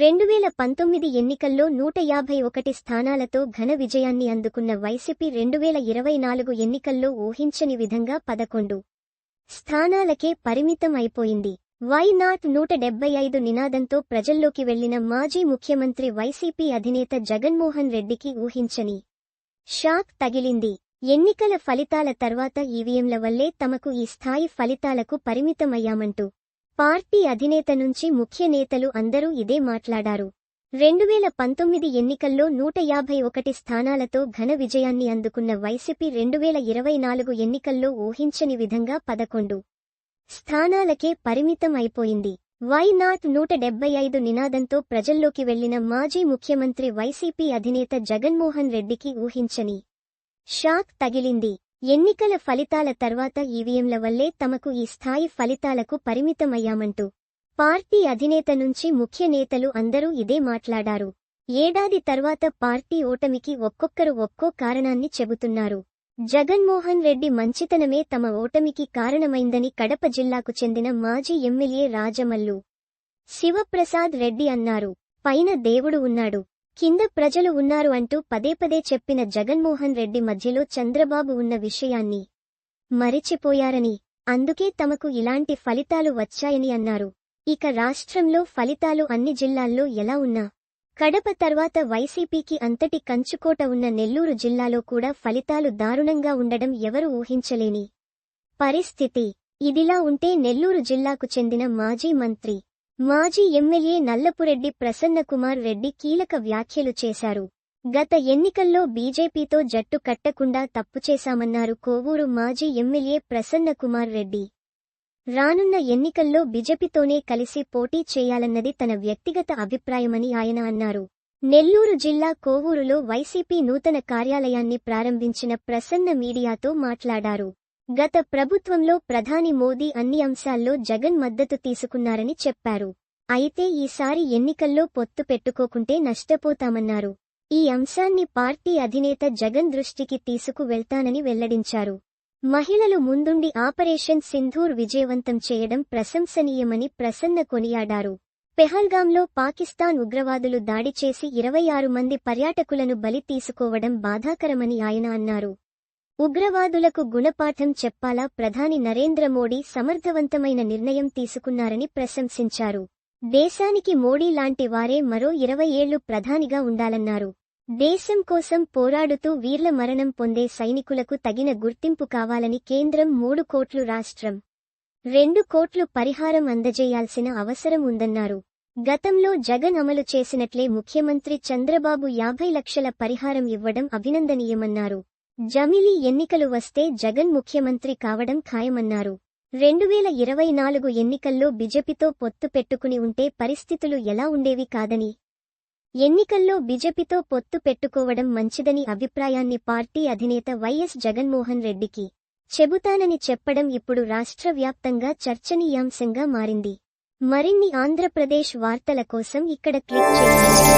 రెండు వేల పంతొమ్మిది ఎన్నికల్లో నూట యాభై ఒకటి స్థానాలతో ఘన విజయాన్ని అందుకున్న వైసీపీ రెండు వేల ఇరవై నాలుగు ఎన్నికల్లో ఊహించని విధంగా పదకొండు స్థానాలకే పరిమితం అయిపోయింది వై నాట్ నూట డెబ్బై ఐదు నినాదంతో ప్రజల్లోకి వెళ్ళిన మాజీ ముఖ్యమంత్రి వైసీపీ అధినేత జగన్మోహన్ రెడ్డికి ఊహించని షాక్ తగిలింది. ఎన్నికల ఫలితాల తర్వాత ఈవీఎంల వల్లే తమకు ఈ స్థాయి ఫలితాలకు పరిమితమయ్యామంటూ పార్టీ అధినేత నుంచి ముఖ్య నేతలు అందరూ ఇదే మాట్లాడారు. రెండువేల పంతొమ్మిది ఎన్నికల్లో నూట యాభై ఒకటి స్థానాలతో ఘన విజయాన్ని అందుకున్న వైసీపీ రెండువేల ఇరవై నాలుగు ఎన్నికల్లో ఊహించని విధంగా పదకొండు స్థానాలకే పరిమితం అయిపోయింది వై నాట్ నూట డెబ్బై ఐదు నినాదంతో ప్రజల్లోకి వెళ్ళిన మాజీ ముఖ్యమంత్రి వైసీపీ అధినేత జగన్మోహన్ రెడ్డికి ఊహించని షాక్ తగిలింది. ఎన్నికల ఫలితాల తర్వాత ఈవీఎంల వల్లే తమకు ఈ స్థాయి ఫలితాలకు పరిమితమయ్యామంటూ పార్టీ అధినేత నుంచి ముఖ్య నేతలు అందరూ ఇదే మాట్లాడారు. ఏడాది తర్వాత పార్టీ ఓటమికి ఒక్కొక్కరు ఒక్కో కారణాన్ని చెబుతున్నారు. జగన్మోహన్ రెడ్డి మంచితనమే తమ ఓటమికి కారణమైందని కడప జిల్లాకు చెందిన మాజీ ఎమ్మెల్యే రాజమల్లు శివప్రసాద్ రెడ్డి అన్నారు. పైన దేవుడు ఉన్నాడు. కింద ప్రజలు ఉన్నారు అంటూ పదే పదే చెప్పిన జగన్మోహన్ రెడ్డి మధ్యలో చంద్రబాబు ఉన్న విషయాన్ని మరిచిపోయారని అందుకే తమకు ఇలాంటి ఫలితాలు వచ్చాయని అన్నారు. ఇక రాష్ట్రంలో ఫలితాలు అన్ని జిల్లాల్లో ఎలా ఉన్నా కడప తర్వాత వైసీపీకి అంతటి కంచుకోట ఉన్న నెల్లూరు జిల్లాలో కూడా ఫలితాలు దారుణంగా ఉండడం ఎవరు ఊహించలేని పరిస్థితి. ఇదిలా ఉంటే నెల్లూరు జిల్లాకు చెందిన మాజీ మంత్రి మాజీ ఎమ్మెల్యే నల్లపురెడ్డి ప్రసన్నకుమార్ రెడ్డి కీలక వ్యాఖ్యలు చేశారు. గత ఎన్నికల్లో బీజేపీతో జట్టు కట్టకుండా తప్పు చేశామన్నారు కోవూరు మాజీ ఎమ్మెల్యే ప్రసన్నకుమార్ రెడ్డి. రానున్న ఎన్నికల్లో బీజేపీతోనే కలిసి పోటీ చేయాలన్నది తన వ్యక్తిగత అభిప్రాయమని ఆయన అన్నారు. నెల్లూరు జిల్లా కోవూరులో వైసీపీ నూతన కార్యాలయాన్ని ప్రారంభించిన ప్రసన్న మీడియాతో మాట్లాడారు. గత ప్రభుత్వంలో ప్రధాని మోదీ అన్ని అంశాల్లో జగన్ మద్దతు తీసుకున్నారని చెప్పారు. అయితే ఈసారి ఎన్నికల్లో పొత్తు పెట్టుకోకుంటే నష్టపోతామన్నారు. ఈ అంశాన్ని పార్టీ అధినేత జగన్ దృష్టికి తీసుకు వెళ్తానని వెల్లడించారు. మహిళలు ముందుండి ఆపరేషన్ సింధూర్ విజయవంతం చేయడం ప్రశంసనీయమని ప్రసన్న కొనియాడారు. పెహల్గాంలో పాకిస్తాన్ ఉగ్రవాదులు దాడి చేసి ఇరవై ఆరు మంది పర్యాటకులను బలి తీసుకోవడం బాధాకరమని ఆయన అన్నారు. ఉగ్రవాదులకు గుణపాఠం చెప్పాలా? ప్రధాని నరేంద్ర మోడీ సమర్థవంతమైన నిర్ణయం తీసుకున్నారని ప్రశంసించారు. దేశానికి మోడీ లాంటి వారే మరో ఇరవై ఏళ్ళు ప్రధానిగా ఉండాలన్నారు. దేశం కోసం పోరాడుతూ వీర్ల మరణం పొందే సైనికులకు తగిన గుర్తింపు కావాలని కేంద్రం మూడు కోట్లు రాష్ట్రం రెండు కోట్లు పరిహారం అందజేయాల్సిన అవసరం ఉందన్నారు. గతంలో జగన్ అమలు చేసినట్లే ముఖ్యమంత్రి చంద్రబాబు యాభై లక్షల పరిహారం ఇవ్వడం అభినందనీయమన్నారు. జమిలీ ఎన్నికలు వస్తే జగన్ ముఖ్యమంత్రి కావడం ఖాయమన్నారు. రెండు వేల ఇరవై నాలుగు ఎన్నికల్లో బిజెపితో పొత్తు పెట్టుకుని ఉంటే పరిస్థితులు ఎలా ఉండేవి కాదని. ఎన్నికల్లో బిజెపితో పొత్తు పెట్టుకోవడం మంచిదని అభిప్రాయాన్ని పార్టీ అధినేత వైఎస్ జగన్మోహన్ రెడ్డికి చెబుతానని చెప్పడం ఇప్పుడు రాష్ట్ర వ్యాప్తంగా చర్చనీయాంశంగా మారింది. మరిన్ని ఆంధ్రప్రదేశ్ వార్తల కోసం ఇక్కడ క్లిక్ చేయండి.